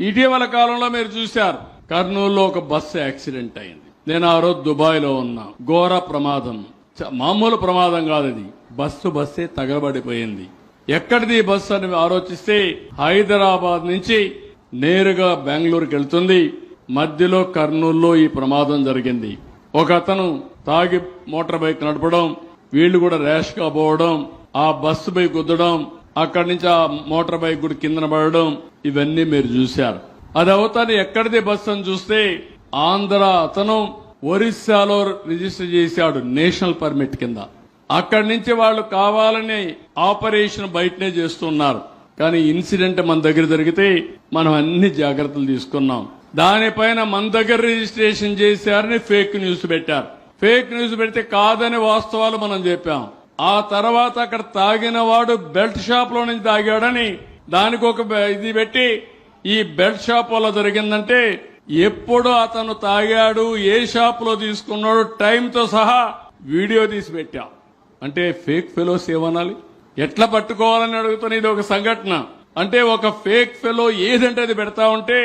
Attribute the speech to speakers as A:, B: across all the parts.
A: ఇటీవల కాలంలో మీరు చూశారు కర్నూలులో ఒక బస్సు యాక్సిడెంట్ అయింది. నేను ఆ రోజు దుబాయ్లో ఉన్నా. ఘోర ప్రమాదం. చ- మామూలు ప్రమాదం కాదు ఇది. బస్సు బస్సే తగలబడిపోయింది. ఎక్కడిది బస్సు అని ఆలోచిస్తే హైదరాబాద్ నుంచి నేరుగా బెంగళూరుకి వెళ్తుంది. మధ్యలో కర్నూలులో ఈ ప్రమాదం జరిగింది. ఒక అతను తాగి మోటార్ బైక్ నడపడం వీళ్ళు కూడా ర్యాష్గా పోవడం ఆ బస్సు పై గుద్దడం అక్కడి నుంచి ఆ మోటార్ బైక్ కూడా కిందన పడడం ఇవన్నీ మీరు చూశారు. అది అవుతాను ఎక్కడిది బస్సు అని చూస్తే ఆంధ్ర అతను ఒరిస్సాలో రిజిస్టర్ చేశాడు నేషనల్ పర్మిట్ కింద. అక్కడి నుంచి వాళ్ళు కావాలని ఆపరేషన్ బయటనే చేస్తున్నారు. కానీ ఇన్సిడెంట్ మన దగ్గర జరిగితే మనం అన్ని జాగ్రత్తలు తీసుకున్నాం. దానిపైన మన దగ్గర రిజిస్ట్రేషన్ చేశారని ఫేక్ న్యూస్ పెట్టారు. ఫేక్ న్యూస్ పెడితే కాదని వాస్తవాలు మనం చెప్పాం. ఆ తర్వాత అక్కడ తాగిన వాడు బెల్ట్ షాప్లో నుంచి తాగాడని దానికి ఒక ఇది పెట్టి ఈ బెల్ట్ షాప్ వల్ల జరిగిందంటే ఎప్పుడు అతను తాగాడు ఏ షాప్లో తీసుకున్నాడు టైంతో సహా వీడియో తీసి పెట్టాం. అంటే ఫేక్ ఫెలోస్ ఏమనాలి? ఎట్లా పట్టుకోవాలని అడుగుతున్న ఇది ఒక సంఘటన. అంటే ఒక ఫేక్ ఫెలో ఏదంటే అది పెడతా ఉంటే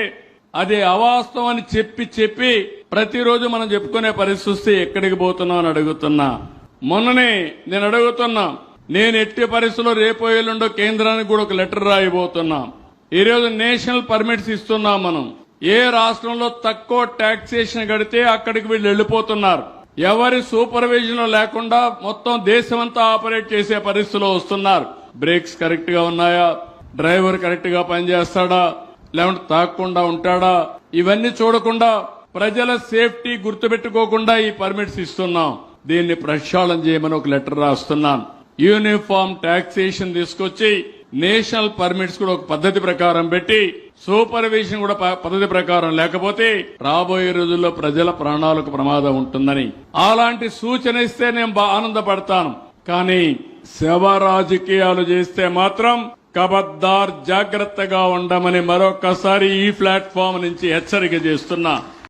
A: అది అవాస్తవం అని చెప్పి చెప్పి ప్రతిరోజు మనం చెప్పుకునే పరిస్థితి ఎక్కడికి పోతున్నాం అని అడుగుతున్నా. మొన్ననే నేను అడుగుతున్నా నేను ఎట్టి పరిస్థితుల్లో రేపో ఎల్లుండో కేంద్రానికి కూడా ఒక లెటర్ రాయబోతున్నా. ఈ రోజు నేషనల్ పర్మిట్స్ ఇస్తున్నాం మనం. ఏ రాష్ట్రంలో తక్కువ టాక్సేషన్ కడితే అక్కడికి వీళ్ళు వెళ్ళిపోతున్నారు. ఎవరి సూపర్విజన్ లేకుండా మొత్తం దేశమంతా ఆపరేట్ చేసే పరిస్థితిలో వస్తున్నారు. బ్రేక్స్ కరెక్ట్గా ఉన్నాయా? డ్రైవర్ కరెక్ట్గా పనిచేస్తాడా? లేకుంటే తాకుండా ఉంటాడా? ఇవన్నీ చూడకుండా ప్రజల సేఫ్టీ గుర్తుపెట్టుకోకుండా ఈ పర్మిట్స్ ఇస్తున్నాం. దీన్ని ప్రక్షాళన చేయమని ఒక లెటర్ రాస్తున్నాను. యూనిఫామ్ టాక్సేషన్ తీసుకొచ్చి నేషనల్ పర్మిట్స్ కూడా ఒక పద్ధతి ప్రకారం పెట్టి సూపర్విజన్ కూడా ప- పద్ధతి ప్రకారం లేకపోతే రాబోయే రోజుల్లో ప్రజల ప్రాణాలకు ప్రమాదం ఉంటుందని. అలాంటి సూచన ఇస్తే నేను బా- ఆనందపడతాను. కానీ శవ రాజకీయాలు చేస్తే మాత్రం కబద్దార్ జాగ్రత్తగా ఉండమని మరొకసారి ఈ ప్లాట్ఫామ్ నుంచి హెచ్చరిక చేస్తున్నా.